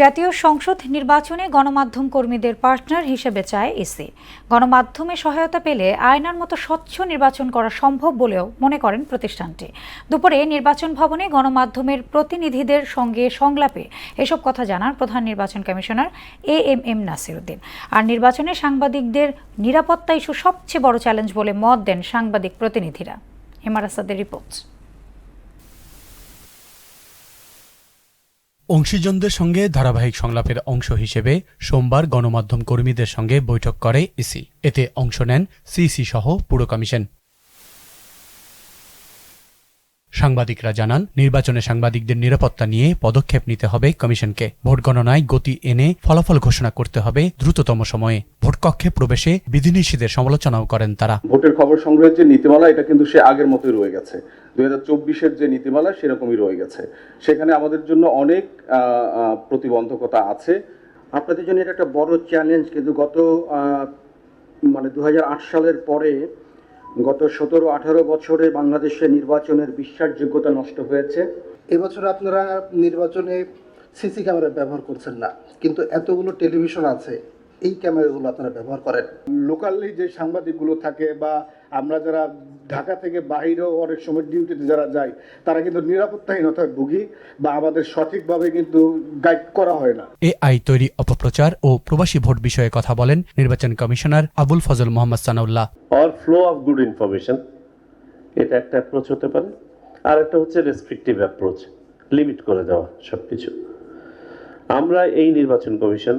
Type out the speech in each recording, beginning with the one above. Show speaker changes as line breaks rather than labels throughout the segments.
জাতীয় সংসদ নির্বাচনে গণমাধ্যম কর্মীদের পার্টনার হিসেবে চায় ইসি গণমাধ্যমে সহায়তা পেলে আয়নার মতো স্বচ্ছ নির্বাচন করা সম্ভব বলেও মনে করেন প্রতিষ্ঠানটি। দুপুরে নির্বাচন ভবনে গণমাধ্যমের প্রতিনিধিদের সঙ্গে সংলাপে এসব কথা জানান প্রধান নির্বাচন commissioner A M M Nasiruddin. আর নির্বাচনে সাংবাদিকদের নিরাপত্তা ইস্যু সবচেয়ে বড় চ্যালেঞ্জ বলে মত দেন সাংবাদিক প্রতিনিধিরা। হেমার আসাদের রিপোর্ট।
অংশীজনদের সঙ্গে ধারাবাহিক সংলাপের অংশ হিসেবে সোমবার গণমাধ্যম কর্মীদের সঙ্গে বৈঠক করে ইসি। এতে অংশ নেন সিসি সহ পুরো কমিশন সাংবাদিকরা জানান নির্বাচনে সাংবাদিকদের নিরাপত্তা নিয়ে পদক্ষেপ নিতে হবে কমিশনকে। ভোট গণনায় গতি এনে ফলাফল ঘোষণা করতে হবে দ্রুততম সময়ে। ভোটকক্ষে প্রবেশে বিধিনিষেধের সমালোচনাও করেন তারা।
ভোটের খবর সংগ্রহের যে নীতিমালা এটা কিন্তু সে আগের মতোই রয়ে গেছে। দুই হাজার চব্বিশের যে নীতিমালা সেরকমই রয়ে গেছে। সেখানে আমাদের জন্য অনেক আহ, আহ, প্রতিবন্ধকতা আছে।
আপনাদের জন্য এটা একটা বড় চ্যালেঞ্জ কিন্তু গত আহ, মানে দু হাজার আট সালের পরে গত সতেরো আঠারো বছরে বাংলাদেশে নির্বাচনের বিশ্বাসযোগ্যতা নষ্ট হয়েছে।
এবছর আপনারা নির্বাচনে সিসি ক্যামেরা ব্যবহার করছেন না, কিন্তু এতগুলো টেলিভিশন আছে এই ক্যামেরাগুলো আপনারা ব্যবহার করেন?
লোকালি যে সাংবাদিকগুলো থাকে বা আমরা যারা ঢাকা থেকে বাইরেও অনেক সময় ডিউটিতে যারা যাই তারা কিন্তু নিরাপত্তাহীনতায় ভুগি বা আমাদের সঠিকভাবে কিন্তু গাইড করা হয় না।
এ আই তৈরি অপপ্রচার ও প্রবাসী ভোট বিষয়ে কথা বলেন নির্বাচন commissioner Abul Fazal Mohammad Sanaullah.
Or flow of good information এটা একটা অ্যাপ্রোচ হতে পারে। আর একটা হচ্ছে রেস্ট্রিকটিভ অ্যাপ্রোচ লিমিট করে দেওয়া সব কিছু আমরা এই নির্বাচন কমিশন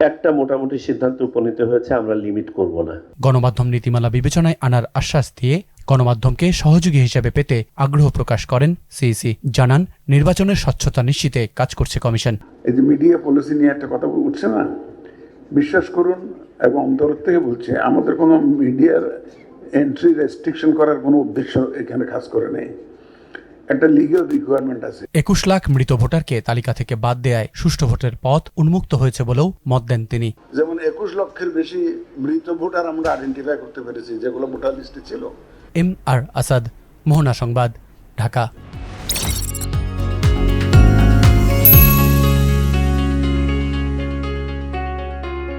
একটা মোটামুটি সিদ্ধান্ত উপনীত হয়েছে আমরা লিমিট করব না।
গণমাধ্যম নীতিমালা বিবেচনায় আনার আশ্বাস দিয়ে গণমাধ্যমকে সহযোগী হিসেবে পেতে আগ্রহ প্রকাশ করেন সিইসি। জানান নির্বাচনের স্বচ্ছতা নিশ্চিতে কাজ করছে কমিশন।
এই যে মিডিয়া পলিসি নিয়ে একটা কথা উঠছে না? বিশ্বাস করুন এবং অন্তর থেকে বলছে আমাদের কোনো মিডিয়ার এন্ট্রি রেস্ট্রিকশন করার কোনো উদ্দেশ্য এখানে কাজ করে নেই। একটা লিগ্যাল রিকোয়ারমেন্ট আছে।
একুশ লাখ মৃত ভোটারকে তালিকা থেকে বাদ দেয়ায় সুষ্ঠু ভোটের পথ উন্মুক্ত হয়েছে বলেও মত দেন তিনি।
যেমন একুশ লক্ষের বেশি মৃত ভোটার আমরা আইডেন্টিফাই করতে পেরেছি যেগুলো ভোটার লিস্টে ছিল।
এম আর আসাদ মোহনা সংবাদ ঢাকা।